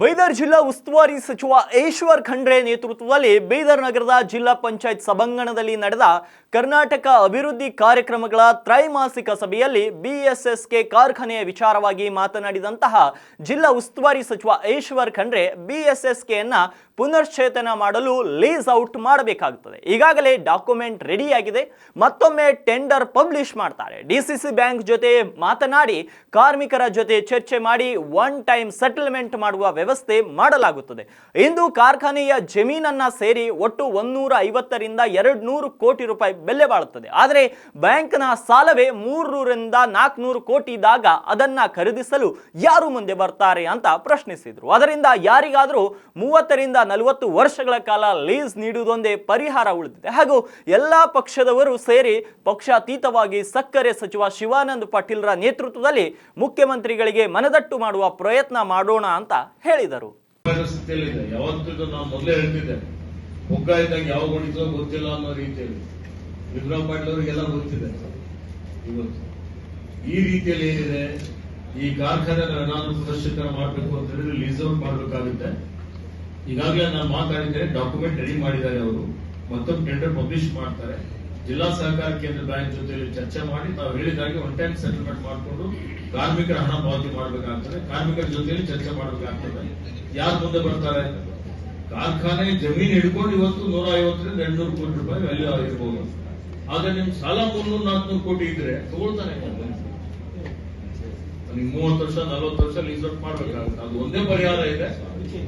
ಬೈದರ್ ಜಿಲ್ಲಾ ಉಸ್ತುವಾರಿ ಸಚಿವ ಈಶ್ವರ್ ಖಂಡ್ರೆ ನೇತೃತ್ವದಲ್ಲಿ ಬೀದರ್ ನಗರದ ಜಿಲ್ಲಾ ಪಂಚಾಯತ್ ಸಭಾಂಗಣದಲ್ಲಿ ನಡೆದ ಕರ್ನಾಟಕ ಅಭಿವೃದ್ಧಿ ಕಾರ್ಯಕ್ರಮಗಳ ತ್ರೈಮಾಸಿಕ ಸಭೆಯಲ್ಲಿ ಬಿಎಸ್ಎಸ್ಕೆ ಕಾರ್ಖಾನೆಯ ವಿಚಾರವಾಗಿ ಮಾತನಾಡಿದಂತಹ ಜಿಲ್ಲಾ ಉಸ್ತುವಾರಿ ಸಚಿವ ಈಶ್ವರ್ ಖಂಡ್ರೆ ಬಿಎಸ್ಎಸ್ಕೆಯನ್ನ ಪುನಶ್ಚೇತನ ಮಾಡಲು ಲೀಸ್ ಔಟ್ ಮಾಡಬೇಕಾಗುತ್ತದೆ. ಈಗಾಗಲೇ ಡಾಕ್ಯುಮೆಂಟ್ ರೆಡಿಯಾಗಿದೆ. ಮತ್ತೊಮ್ಮೆ ಟೆಂಡರ್ ಪಬ್ಲಿಷ್ ಮಾಡ್ತಾರೆ. ಡಿಸಿಸಿ ಬ್ಯಾಂಕ್ ಜೊತೆ ಮಾತನಾಡಿ, ಕಾರ್ಮಿಕರ ಜೊತೆ ಚರ್ಚೆ ಮಾಡಿ, ಒನ್ ಟೈಮ್ ಸೆಟಲ್ಮೆಂಟ್ ಮಾಡುವ ಮಾಡಲಾಗುತ್ತದೆ. ಇಂದು ಕಾರ್ಖಾನೆಯ ಜಮೀನನ್ನ ಸೇರಿ ಒಟ್ಟು ಒಂದೂರ ಐವತ್ತರಿಂದ ಎರಡು ನೂರು ಕೋಟಿ ರೂಪಾಯಿ ಬೆಲೆ ಬಾಳುತ್ತದೆ. ಆದರೆ ಬ್ಯಾಂಕ್ನ ಸಾಲವೇ ಮೂರರಿಂದ ನಾಲ್ಕುನೂರು ಕೋಟಿ ಇದ್ದಾಗ ಅದನ್ನ ಖರೀದಿಸಲು ಯಾರು ಮುಂದೆ ಬರ್ತಾರೆ ಅಂತ ಪ್ರಶ್ನಿಸಿದ್ರು. ಅದರಿಂದ ಯಾರಿಗಾದರೂ ಮೂವತ್ತರಿಂದ ನಲವತ್ತು ವರ್ಷಗಳ ಕಾಲ ಲೀಸ್ ನೀಡುವುದೊಂದೇ ಪರಿಹಾರ ಉಳಿದಿದೆ. ಹಾಗೂ ಎಲ್ಲ ಪಕ್ಷದವರು ಸೇರಿ ಪಕ್ಷಾತೀತವಾಗಿ ಸಕ್ಕರೆ ಸಚಿವ ಶಿವಾನಂದ ಪಾಟೀಲ್ರ ನೇತೃತ್ವದಲ್ಲಿ ಮುಖ್ಯಮಂತ್ರಿಗಳಿಗೆ ಮನದಟ್ಟು ಮಾಡುವ ಪ್ರಯತ್ನ ಮಾಡೋಣ ಅಂತ ಹೇಳಿದರು. ಪರಿಸ್ಥಿತಿಯಲ್ಲಿದೆ. ಯಾವತ್ತೂ ನಾವು ಮೊದಲೇ ಹೇಳ್ತಿದ್ದೆ ಹುಗ್ಗ ಇದ್ದಾಗ ಯಾವ ಹೊಡಿತೋ ಗೊತ್ತಿಲ್ಲ ಅನ್ನೋ ರೀತಿಯಲ್ಲಿ. ವಿಕ್ರಮ್ ಪಾಟೀಲ್ ಅವರಿಗೆಲ್ಲ ಗೊತ್ತಿದೆ. ಇವತ್ತು ಈ ರೀತಿಯಲ್ಲಿ ಏನಿದೆ, ಈ ಕಾರ್ಖಾನೆ ಏನಾದ್ರು ಪುನಶ್ಚೇತನ ಮಾಡಬೇಕು ಅಂತ ಹೇಳಿದ್ರೆ ಲೀಸ್ ಔಟ್ ಮಾಡಬೇಕಾಗುತ್ತೆ. ಈಗಾಗಲೇ ನಾನು ಮಾತಾಡಿದ್ದೇನೆ ಡಾಕ್ಯುಮೆಂಟ್ ರೆಡಿ ಮಾಡಿದ್ದಾರೆ ಅವರು. ಮತ್ತೊಂದು ಟೆಂಡರ್ ಪಬ್ಲಿಷ್ ಮಾಡ್ತಾರೆ. ಜಿಲ್ಲಾ ಸಹಕಾರ ಕೇಂದ್ರ ಬ್ಯಾಂಕ್ ಜೊತೆ ಚರ್ಚೆ ಮಾಡಿ ತಾವು ಹೇಳಿದಾಗೆ ಒನ್ ಟೈಮ್ ಸೆಟಲ್ಮೆಂಟ್ ಮಾಡಿಕೊಂಡು ಕಾರ್ಮಿಕರ ಹಣ ಪಾವತಿ ಮಾಡಬೇಕಾಗ್ತದೆ, ಕಾರ್ಮಿಕರ ಜೊತೆಯಲ್ಲಿ ಚರ್ಚೆ ಮಾಡಬೇಕಾಗ್ತದೆ. ಯಾರು ಮುಂದೆ ಬರ್ತಾರೆ? ಕಾರ್ಖಾನೆ ಜಮೀನು ಹಿಡ್ಕೊಂಡು ಇವತ್ತು ನೂರ ಐವತ್ತರಿಂದ ಎಂಟ್ನೂರು ಕೋಟಿ ರೂಪಾಯಿ ವ್ಯಾಲ್ಯೂ ಆಗಿರ್ಬೋದು. ಆದ್ರೆ ನಿಮ್ ಸಾಲ ಮುನ್ನೂರು ನಾಲ್ಕುನೂರು ಕೋಟಿ ಇದ್ರೆ ತಗೊಳ್ತಾನೆ. ನಿಮ್ಗೆ ಮೂವತ್ತು ವರ್ಷ, ನಲವತ್ತು ವರ್ಷ ಲೀಸ್ ಔಟ್ ಮಾಡ್ಬೇಕಾಗುತ್ತೆ. ಅದು ಒಂದೇ ಪರಿಹಾರ ಇದೆ.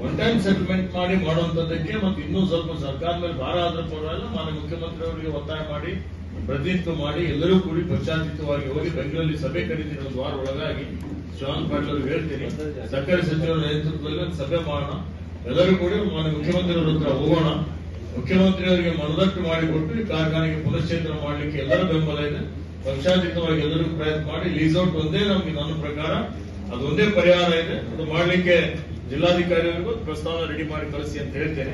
ಒನ್ ಟೈಮ್ ಸೆಟಲ್ಮೆಂಟ್ ಮಾಡಿ ಮಾಡುವಂತದಕ್ಕೆ ಮತ್ತೆ ಇನ್ನೂ ಸ್ವಲ್ಪ ಸರ್ಕಾರ ಮೇಲೆ ಭಾರ ಆದ್ರೂ ಪರವಾಗಿಲ್ಲ. ಮಾನ್ಯ ಮುಖ್ಯಮಂತ್ರಿ ಅವರಿಗೆ ಒತ್ತಾಯ ಮಾಡಿ, ಪ್ರತಿನಿತ್ಯ ಮಾಡಿ, ಎಲ್ಲರೂ ಕೂಡಿ ಪ್ರಶಾಂತಿತವಾಗಿ ಹೋಗಿ ಬೆಂಗಳೂರಲ್ಲಿ ಸಭೆ ಕರೀತೀನಿ ಒಂದು ವಾರ ಒಳಗಾಗಿ ಶಿವಾನಂದ ಪಾಟೀಲ್ ಅವ್ರಿಗೆ ಹೇಳ್ತೀನಿ. ಸರ್ಕಾರಿ ಸಚಿವರ ನೇತೃತ್ವದಲ್ಲಿ ಒಂದು ಸಭೆ ಮಾಡೋಣ. ಎಲ್ಲರೂ ಕೂಡಿ ಮಾನ್ಯ ಮುಖ್ಯಮಂತ್ರಿ ಅವರ ಹತ್ರ ಹೋಗೋಣ. ಮುಖ್ಯಮಂತ್ರಿ ಅವರಿಗೆ ಮನದಟ್ಟು ಮಾಡಿಕೊಟ್ಟು ಈ ಕಾರ್ಖಾನೆಗೆ ಪುನಶ್ಚೇತನ ಮಾಡಲಿಕ್ಕೆ ಎಲ್ಲರ ಬೆಂಬಲ ಇದೆ. ಪಕ್ಷಾತೀತವಾಗಿ ಎಲ್ಲರೂ ಪ್ರಯತ್ನ ಮಾಡಿ ಲೀಸ್ ಔಟ್ ಒಂದೇ ನಮ್ಗೆ ನನ್ನ ಪ್ರಕಾರ. ಅದೊಂದೇ ಪರಿಹಾರ ಇದೆ. ಅದು ಮಾಡ್ಲಿಕ್ಕೆ ಜಿಲ್ಲಾಧಿಕಾರಿಗಳಿಗೂ ಪ್ರಸ್ತಾವ ರೆಡಿ ಮಾಡಿ ಕಳಿಸಿ ಅಂತ ಹೇಳ್ತೇನೆ.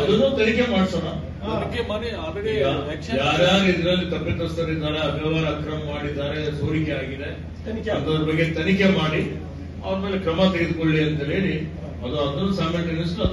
ಅದನ್ನು ತನಿಖೆ ಮಾಡಿಸೋಣ. ಯಾರ್ಯಾರು ಇದರಲ್ಲಿ ತಪ್ಪಿತಸ್ಥರಿದ್ದಾರೆ ಅವ್ಯವಹಾರ ಅಕ್ರಮ ಮಾಡಿದ್ದಾರೆ ಸೋರಿಕೆ ಆಗಿದೆ. ಅದರ ಬಗ್ಗೆ ತನಿಖೆ ಮಾಡಿ ಅವ್ರ ಮೇಲೆ ಕ್ರಮ ತೆಗೆದುಕೊಳ್ಳಿ ಅಂತ ಹೇಳಿ ಅದು ಅದನ್ನು ಸಾಮೆಂಟೇನಿಯಸ್